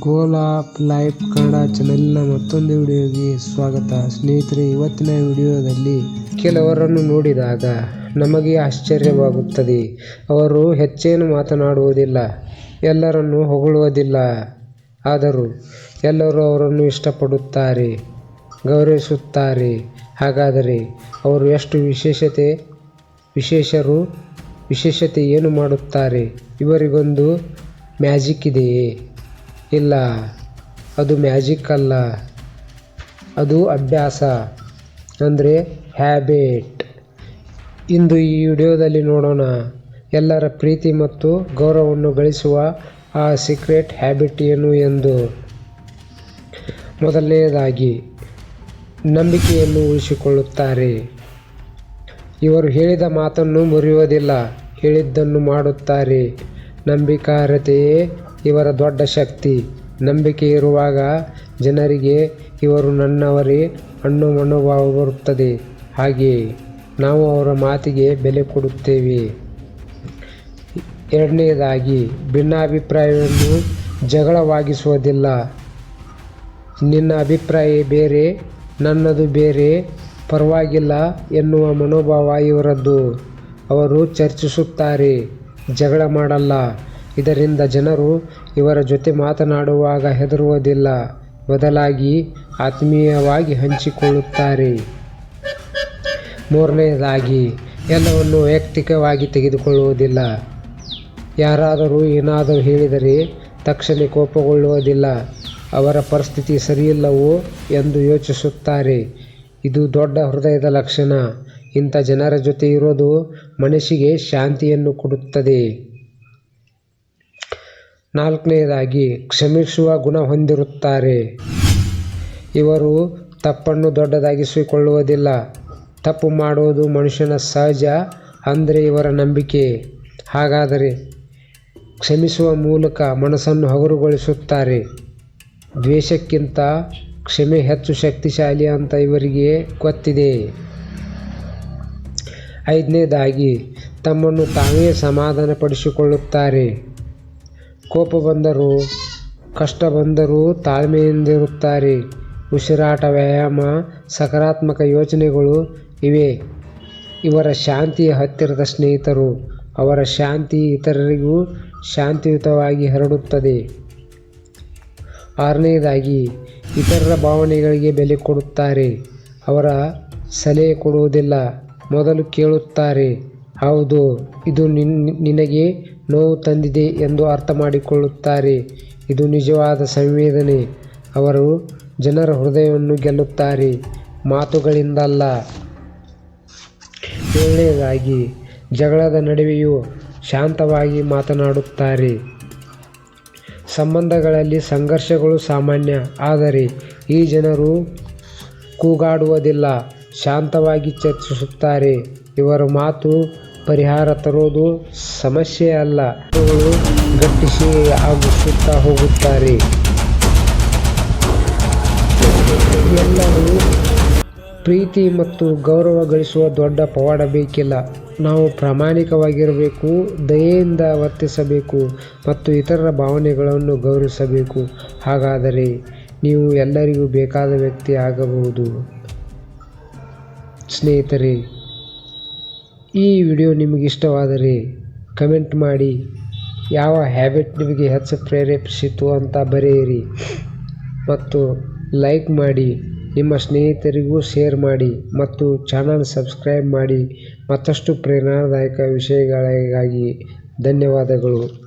ಗೋಲಾಪ್ life Kannada ಚಾನೆಲ್ನ ಮತ್ತೊಂದು ವಿಡಿಯೋಗೆ ಸ್ವಾಗತ. ಸ್ನೇಹಿತರೆ, ಇವತ್ತಿನ ವಿಡಿಯೋದಲ್ಲಿ ಕೆಲವರನ್ನು ನೋಡಿದಾಗ ನಮಗೆ ಆಶ್ಚರ್ಯವಾಗುತ್ತದೆ. ಅವರು ಹೆಚ್ಚೇನು ಮಾತನಾಡುವುದಿಲ್ಲ, ಎಲ್ಲರನ್ನು ಹೊಗಳುವುದಿಲ್ಲ. ಆದರೂ ಎಲ್ಲರೂ ಅವರನ್ನು ಇಷ್ಟಪಡುತ್ತಾರೆ, ಗೌರವಿಸುತ್ತಾರೆ. ಹಾಗಾದರೆ ಅವರು ಎಷ್ಟು ವಿಶೇಷತೆ, ವಿಶೇಷರು, ವಿಶೇಷತೆ ಏನು ಮಾಡುತ್ತಾರೆ? ಇವರಿಗೊಂದು ಮ್ಯಾಜಿಕ್ ಇದೆಯೇ? ಇಲ್ಲ. ಅದು ಮ್ಯಾಜಿಕ್ ಅಲ್ಲ. ಅದು ಅಭ್ಯಾಸ. ಅಂದರೆ ಹ್ಯಾಬಿಟ್ ಇಂದು ಈ ವಿಡಿಯೋದಲ್ಲಿ ನೋಡೋಣ. ಎಲ್ಲರ ಪ್ರೀತಿ ಮತ್ತು ಗೌರವವನ್ನು ಗಳಿಸುವ ಆ ಸೀಕ್ರೆಟ್ ಹ್ಯಾಬಿಟ್ ಏನು ಎಂದು. ಮೊದಲನೆಯದಾಗಿ ನಂಬಿಕೆಯನ್ನು ಉಳಿಸಿಕೊಳ್ಳುತ್ತಾರೆ. ಇವರು ಹೇಳಿದ ಮಾತನ್ನು ಮುರಿಯುವುದಿಲ್ಲ. ಹೇಳಿದ್ದನ್ನು ಮಾಡುತ್ತಾರೆ. ನಂಬಿಕಾರ್ಹತೆಯೇ ಇವರ ದೊಡ್ಡ ಶಕ್ತಿ. ನಂಬಿಕೆ ಇರುವಾಗ ಜನರಿಗೆ ಇವರು ನನ್ನವರೇ ಅನ್ನೋ ಮನೋಭಾವ ಬರುತ್ತದೆ ಹಾಗೆಯೇ ನಾವು ಅವರ ಮಾತಿಗೆ ಬೆಲೆ ಕೊಡುತ್ತೇವೆ. ಎರಡನೆಯದಾಗಿ, ಭಿನ್ನಾಭಿಪ್ರಾಯವನ್ನು ಜಗಳವಾಗಿಸುವುದಿಲ್ಲ. ನಿನ್ನ ಅಭಿಪ್ರಾಯ ಬೇರೆ, ನನ್ನದು ಬೇರೆ, ಪರವಾಗಿಲ್ಲ ಎನ್ನುವ ಮನೋಭಾವ ಇವರದ್ದು. ಅವರು ಚರ್ಚಿಸುತ್ತಾರೆ, ಜಗಳ ಮಾಡಲ್ಲ. ಇದರಿಂದ ಜನರು ಇವರ ಜೊತೆ ಮಾತನಾಡುವಾಗ ಹೆದರುವುದಿಲ್ಲ. ಬದಲಾಗಿ ಆತ್ಮೀಯವಾಗಿ ಹಂಚಿಕೊಳ್ಳುತ್ತಾರೆ. ಮೂರನೆಯದಾಗಿ ಎಲ್ಲವನ್ನು ವೈಯಕ್ತಿಕವಾಗಿ ತೆಗೆದುಕೊಳ್ಳುವುದಿಲ್ಲ. ಯಾರಾದರೂ ಏನಾದರೂ ಹೇಳಿದರೆ ತಕ್ಷಣ ಕೋಪಗೊಳ್ಳುವುದಿಲ್ಲ. ಅವರ ಪರಿಸ್ಥಿತಿ ಸರಿಯಿಲ್ಲವೋ ಎಂದು ಯೋಚಿಸುತ್ತಾರೆ. ಇದು ದೊಡ್ಡ ಹೃದಯದ ಲಕ್ಷಣ. ಇಂಥ ಜನರ ಜೊತೆ ಇರೋದು ಮನಸ್ಸಿಗೆ ಶಾಂತಿಯನ್ನು ಕೊಡುತ್ತದೆ. ನಾಲ್ಕನೆಯದಾಗಿ ಕ್ಷಮಿಸುವ ಗುಣ ಹೊಂದಿರುತ್ತಾರೆ. ಇವರು ತಪ್ಪನ್ನು ದೊಡ್ಡದಾಗಿಸಿಕೊಳ್ಳುವುದಿಲ್ಲ. ತಪ್ಪು ಮಾಡುವುದು ಮನುಷ್ಯನ ಸಹಜ ಅಂದರೆ ಇವರ ನಂಬಿಕೆ. ಹಾಗಾದರೆ ಕ್ಷಮಿಸುವ ಮೂಲಕ ಮನಸ್ಸನ್ನು ಹಗುರುಗೊಳಿಸುತ್ತಾರೆ. ದ್ವೇಷಕ್ಕಿಂತ ಕ್ಷಮೆ ಹೆಚ್ಚು ಶಕ್ತಿಶಾಲಿ ಅಂತ ಇವರಿಗೆ ಗೊತ್ತಿದೆ. ಐದನೇದಾಗಿ ತಮ್ಮನ್ನು ತಾವೇ ಸಮಾಧಾನಪಡಿಸಿಕೊಳ್ಳುತ್ತಾರೆ. ಕೋಪ ಬಂದರೂ, ಕಷ್ಟ ಬಂದರೂ ತಾಳ್ಮೆಯಿಂದಿರುತ್ತಾರೆ. ಉಸಿರಾಟ ವ್ಯಾಯಾಮ, ಸಕಾರಾತ್ಮಕ ಯೋಚನೆಗಳು ಇವೆ. ಇವರ ಶಾಂತಿಯ ಹತ್ತಿರದ ಸ್ನೇಹಿತರು, ಅವರ ಶಾಂತಿ ಇತರರಿಗೂ ಶಾಂತಿಯುತವಾಗಿ ಹರಡುತ್ತದೆ. ಆರನೇದಾಗಿ ಇತರರ ಭಾವನೆಗಳಿಗೆ ಬೆಲೆ ಕೊಡುತ್ತಾರೆ. ಅವರ ಸಲಹೆ ಕೊಡುವುದಿಲ್ಲ, ಮೊದಲು ಕೇಳುತ್ತಾರೆ. ಹೌದು, ಇದು ನಿನಗೆ ನೋವು ತಂದಿದೆ ಎಂದು ಅರ್ಥ ಮಾಡಿಕೊಳ್ಳುತ್ತಾರೆ ಇದು ನಿಜವಾದ ಸಂವೇದನೆ. ಅವರು ಜನರ ಹೃದಯವನ್ನು ಗೆಲ್ಲುತ್ತಾರೆ. ಮಾತುಗಳಿಂದಲ್ಲ. ಒಳ್ಳೆಯದಾಗಿ. ಜಗಳದ ನಡುವೆಯೂ ಶಾಂತವಾಗಿ ಮಾತನಾಡುತ್ತಾರೆ. ಸಂಬಂಧಗಳಲ್ಲಿ ಸಂಘರ್ಷಗಳು ಸಾಮಾನ್ಯ, ಆದರೆ ಈ ಜನರು ಕೂಗಾಡುವುದಿಲ್ಲ, ಶಾಂತವಾಗಿ ಚರ್ಚಿಸುತ್ತಾರೆ. ಇವರ ಮಾತು ಪರಿಹಾರ ತರೋದು ಸಮಸ್ಯೆ ಅಲ್ಲ. ಗಟ್ಟಿಸಿ ಆಗುತ್ತಾ ಹೋಗುತ್ತಾರೆ. ಎಲ್ಲರೂ ಪ್ರೀತಿ ಮತ್ತು ಗೌರವ ಗಳಿಸುವ ದೊಡ್ಡ ಪವಾಡ ಬೇಕಿಲ್ಲ. ನಾವು ಪ್ರಾಮಾಣಿಕವಾಗಿರಬೇಕು, ದಯೆಯಿಂದ ವರ್ತಿಸಬೇಕು ಮತ್ತು ಇತರರ ಭಾವನೆಗಳನ್ನು ಗೌರವಿಸಬೇಕು. ಹಾಗಾದರೆ ನೀವು ಎಲ್ಲರಿಗೂ ಬೇಕಾದ ವ್ಯಕ್ತಿ ಆಗಬಹುದು. ಸ್ನೇಹಿತರೆ ಈ ವಿಡಿಯೋ ನಿಮಗೆ ಇಷ್ಟವಾದರೆ ಕಮೆಂಟ್ ಮಾಡಿ ಯಾವ ಹ್ಯಾಬಿಟ್ ನಿಮಗೆ ಹೆಚ್ಚು ಪ್ರೇರೇಪಿಸಿತು ಅಂತ ಬರೆಯಿರಿ. ಮತ್ತು ಲೈಕ್ ಮಾಡಿ, ನಿಮ್ಮ ಸ್ನೇಹಿತರಿಗೂ ಶೇರ್ ಮಾಡಿ ಮತ್ತು ಚಾನಲ್ ಸಬ್ಸ್ಕ್ರೈಬ್ ಮಾಡಿ. ಮತ್ತಷ್ಟು ಪ್ರೇರಣಾದಾಯಕ ವಿಷಯಗಳಿಗಾಗಿ ಧನ್ಯವಾದಗಳು.